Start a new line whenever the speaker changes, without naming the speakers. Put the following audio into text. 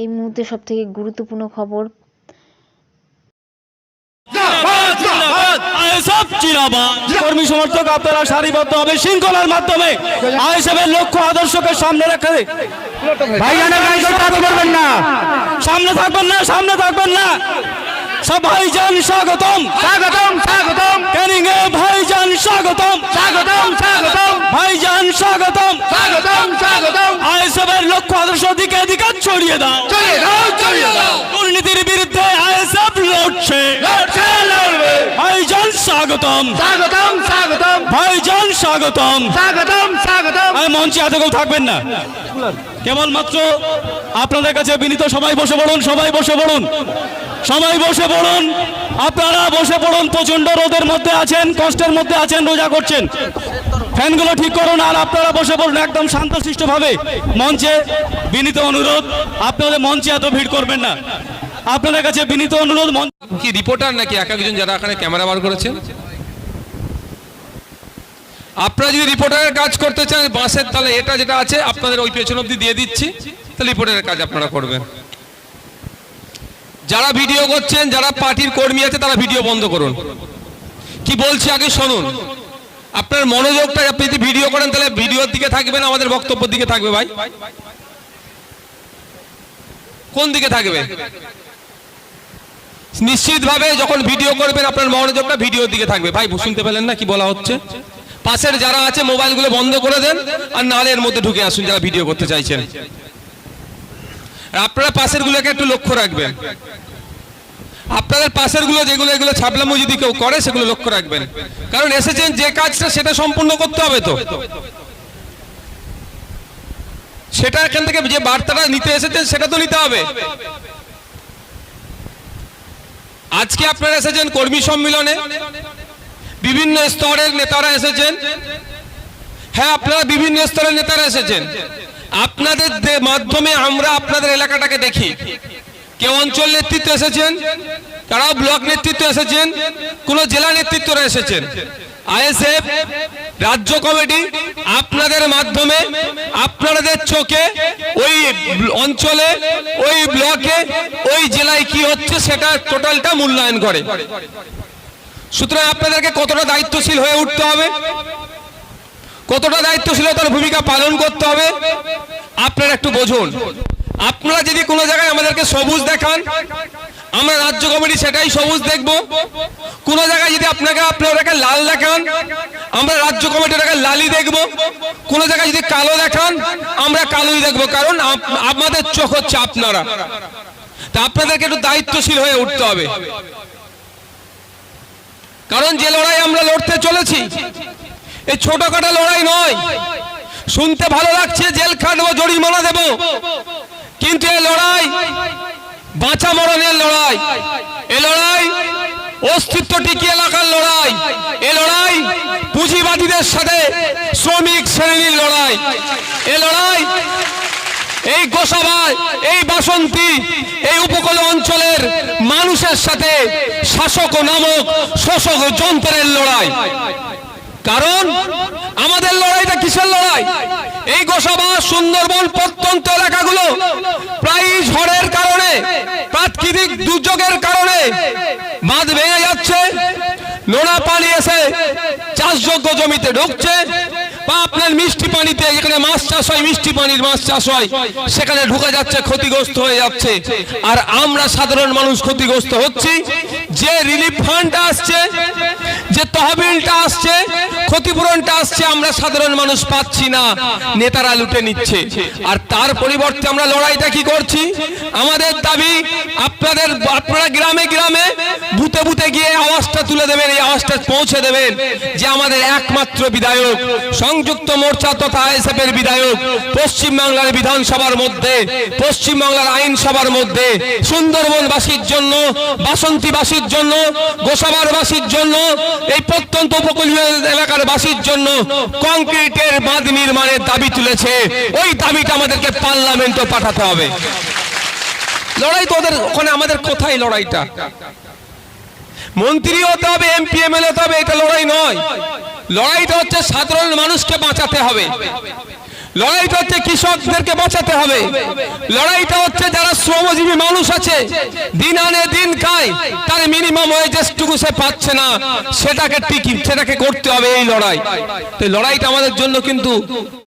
এই মুহূর্তে সবথেকে গুরুত্বপূর্ণ খবর।
কর্মী সমর্থক আপনারা শৃঙ্খলার মাধ্যমে লক্ষ্য আদর্শকে সামনে রেখে করবেন না। সামনে থাকবেন না সামনে থাকবেন না। সব ভাইজান স্বাগতম। স্বাগতম স্বাগতম। ক্যানিং এ ভাইজান স্বাগতম। স্বাগতম স্বাগতম। ভাইজান স্বাগতম। স্বাগতম স্বাগতম। আইএসএফের লক্ষ্য আদর্শ দিকে দিকে ছড়িয়ে দাও। ছড়িয়ে দাও ছড়িয়ে দাও। দুর্নীতির বিরুদ্ধে আইএসএফ লড়ছে। লড়ছে লড়বে। ভাইজান স্বাগতম।
স্বাগতম স্বাগতম।
ভাইজান স্বাগতম।
স্বাগতম স্বাগতম।
মঞ্চে এত কেউ থাকবেন না। কেবলমাত্র আপনাদের কাছে বিনীত সবাই বসে পড়ুন, সবাই বসে পড়ুন, সবাই বসে পড়ুন। আপনারা বসে পড়ুন প্রচণ্ড রোদের মধ্যে আছেন, কষ্টের মধ্যে আছেন, রোজা করছেন। ফ্যানগুলো ঠিক করুন আর আপনারা বসে পড়ুন একদম শান্তশিষ্টভাবে। মঞ্চে বিনীত অনুরোধ, আপনাদের মঞ্চে এত ভিড় করবেন না। আপনাদের কাছে বিনীত অনুরোধ
কি রিপোর্টার নাকি এক একজন যারা এখানে ক্যামেরা বার করেছেন আপনারা যদি রিপোর্টারের কাজ করতে চান, বাসের তাহলে এটা যেটা আছে, আপনাদের ওই পেছন অব্দি দিয়ে দিচ্ছি। তাহলে রিপোর্টারের কাজ আপনারা করবেন। যারা ভিডিও করছেন, যারা পার্টির কর্মী আছে, তারা ভিডিও বন্ধ করুন। কি বলছি আগে শুনুন। আপনার মনোযোগটা আপনি যদি ভিডিও করেন, তাহলে ভিডিওর দিকে থাকবেন আমাদের বক্তব্যের দিকে থাকবে ভাই। কোন দিকে থাকবে? নিশ্চিতভাবে যখন ভিডিও করবেন, আপনার মনোযোগটা ভিডিওর দিকে থাকবে। ভাই, শুনতে পেলেন না কি বলা হচ্ছে? পাশের যারা আছে, মোবাইলগুলো বন্ধ করে দেন, আর নালের মধ্যে ঢুকে আসুন, যারা ভিডিও করতে চাইছেন। আপনারা পাশের গুলোকে একটু লক্ষ্য রাখবেন। আপনাদের পাশেরগুলো যেগুলো, এগুলো ছাপলামো যদি কেউ করে, সেগুলো লক্ষ্য রাখবেন। কারণ এসেছেন যে কাজটা সেটা সম্পূর্ণ করতে হবে তো। সেটা এখান থেকে যে বার্তাটা নিতে এসেছেন, সেটা তো নিতে হবে। আজকে আপনারা এসেছেন কর্মী সম্মেলনে। বিভিন্ন স্তরের নেতারা এসেছেন। হ্যাঁ আপনারা বিভিন্ন স্তরের নেতারা এসেছেন। আপনাদের মাধ্যমে আমরা আপনাদের এলাকাটাকে দেখি। কেউ অঞ্চল নেতৃত্ব এসেছেন, কারাও ব্লক নেতৃত্ব এসেছেন, কোন জেলা নেতৃত্বরা এসেছেন। আইএসএফ, রাজ্য কমিটি আপনাদের মাধ্যমে আপনাদের চোখে ওই অঞ্চলে, ওই ব্লকে, ওই জেলায় কি হচ্ছে সেটা টোটালটা মূল্যায়ন করে। সুতরাং আপনাদেরকে কতটা দায়িত্বশীল হয়ে উঠতে হবে? কতটা দায়িত্বশীলতার ভূমিকা পালন করতে হবে, আপনারা একটু বোঝুন। আপনারা যদি কোনো জায়গায় আমাদেরকে সবুজ দেখান, আমরা রাজ্য কমিটি সেটাই সবুজ দেখব। কোন জায়গায় যদি আপনাকে আপনারাকে লাল দেখান, আমরা রাজ্য কমিটিটাকে লালই দেখব। কোন জায়গায় যদি কালো দেখান, আমরা কালোই দেখব, কারণ আমাদের চোখ হচ্ছে আপনারা। তা আপনাদেরকে একটু দায়িত্বশীল হয়ে উঠতে হবে। কারণ যে লড়াই আমরা লড়তে চলেছি এই ছোটখাটো লড়াই নয়। শুনতে ভালো লাগছে, জেল খাটবো, জরিমানা দেব। কিন্তু এই লড়াই, বাঁচা মরণের লড়াই। এ লড়াই, অস্তিত্ব টিকিয়ে রাখার লড়াই। এ লড়াই, পুঁজিবাদীদের সাথে শ্রমিক শ্রেণির লড়াই। এ লড়াই, এই গোসাবায় এই বাসন্তী, এই উপকূল অঞ্চলের মানুষের সাথে শাসক নামক শোষক যন্ত্রের লড়াই। কারণ আমাদের লড়াইটা কিসের লড়াই? এই গোসাবা সুন্দরবন, প্রত্যন্ত এলাকাগুলো প্রায় ঝড়ের কারণে, প্রাকৃতিক দুর্যোগের কারণে বাঁধ ভেঙে যাচ্ছে, নোনা পানি এসে চাষযোগ্য জমিতে ঢুকছে। সাধারণ মানুষ পাচ্ছি না। নেতারা লুটে নিচ্ছে। আর তার পরিবর্তে আমরা লড়াইটা কি করছি? আমাদের দাবি, আপনাদের, আপনারা গ্রামে গ্রামে বুতে বুতে গিয়ে আওয়াজটা তুলে দেবেন, এই আওয়াজটা পৌঁছে দেবেন যে আমাদের একমাত্র বিধায়ক। সংযুক্ত মোর্চা তথা আইএসএফ এর বিধায়ক পশ্চিম বাংলার বিধানসভার মধ্যে পশ্চিম বাংলার আইনসভার মধ্যে, সুন্দরবনবাসীর জন্য, বাসন্তীবাসীর জন্য, গোসাবারবাসীর জন্য, এই প্রত্যন্ত উপকূলীয় এলাকার বাসীর জন্য কংক্রিটের বাঁধ নির্মাণের দাবি তুলেছে। ওই দাবিটা আমাদেরকে পার্লামেন্টে পাঠাতে হবে। লড়াই তো ওদের ওখানে আমাদের কোথায় লড়াইটা? মন্ত্রী হতে হবে, এমপি, এমএলএ হতে হবে, এটা লড়াই নয়। লড়াইটা হচ্ছে সাধারণ মানুষকে বাঁচাতে হবে। লড়াইটা হচ্ছে কৃষকদেরকে বাঁচাতে হবে। লড়াইটা হচ্ছে যারা শ্রমজীবী মানুষ আছে, দিন আনে দিন খায়, তার মিনিমাম ওয়েজেসটুকু সে পাচ্ছে না। সেটাকে টিকি সেটাকে করতে হবে এই লড়াই। তো লড়াইটা আমাদের জন্য কিন্তু